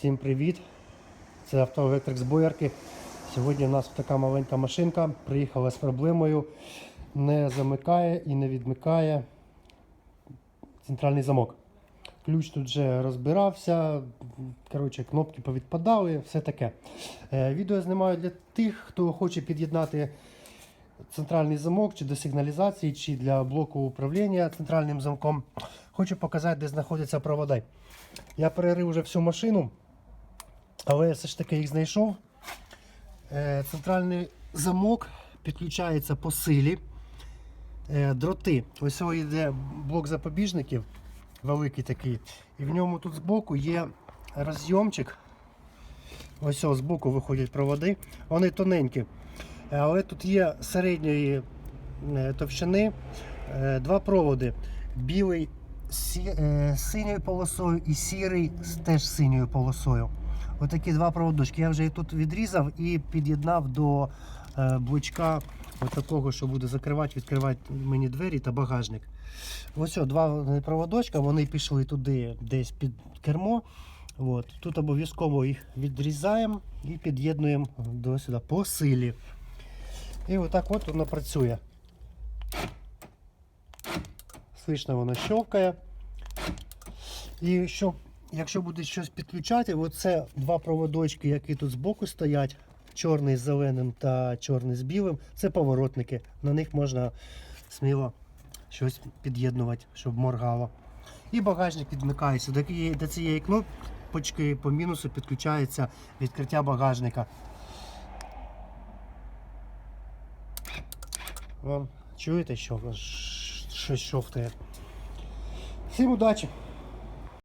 привіт! Це автоелектрик з боярки. Сьогодні у нас така маленька машинка приїхала з проблемою. Не замикає і не відмикає центральний замок. Ключ тут вже розбирався, коротше, кнопки повідпадали, все таке. Е, Відео знімаю для тих, хто хоче під'єднати центральний замок чи до сигналізації, чи для блоку управління центральним замком. Хочу показати, де знаходяться проводи. Я перерив вже всю машину, але я все ж таки їх знайшов. Е, Центральний замок підключається по силі. Е, Дроти. Ось ось йде блок запобіжників, великий такий. І в ньому тут збоку є розйомчик. Ось ось збоку виходять проводи. Вони тоненькі. Е, Але тут є середньої товщини два проводи. Білий з синьою полосою і сірий з теж синьою полосою. Отакі два проводочки. Я вже їх тут відрізав і під'єднав до е, блочка такого, що буде закривати, відкривати мені двері та багажник. Ось о, два проводочка, вони пішли туди десь під кермо. От. Тут обов'язково їх відрізаємо і під'єднуємо до сюди по силі. І отак от воно працює. Слышно, воно щовкає. І щоб, якщо буде щось підключати, оце два проводочки, які тут збоку стоять, чорний з зеленим та чорний з білим, це поворотники. На них можна сміло щось під'єднувати, щоб моргало. І багажник цієї- до цієї кнопочки по мінусу підключається відкриття багажника. Вон, чуєте, що щось шовтає. Всім удачі!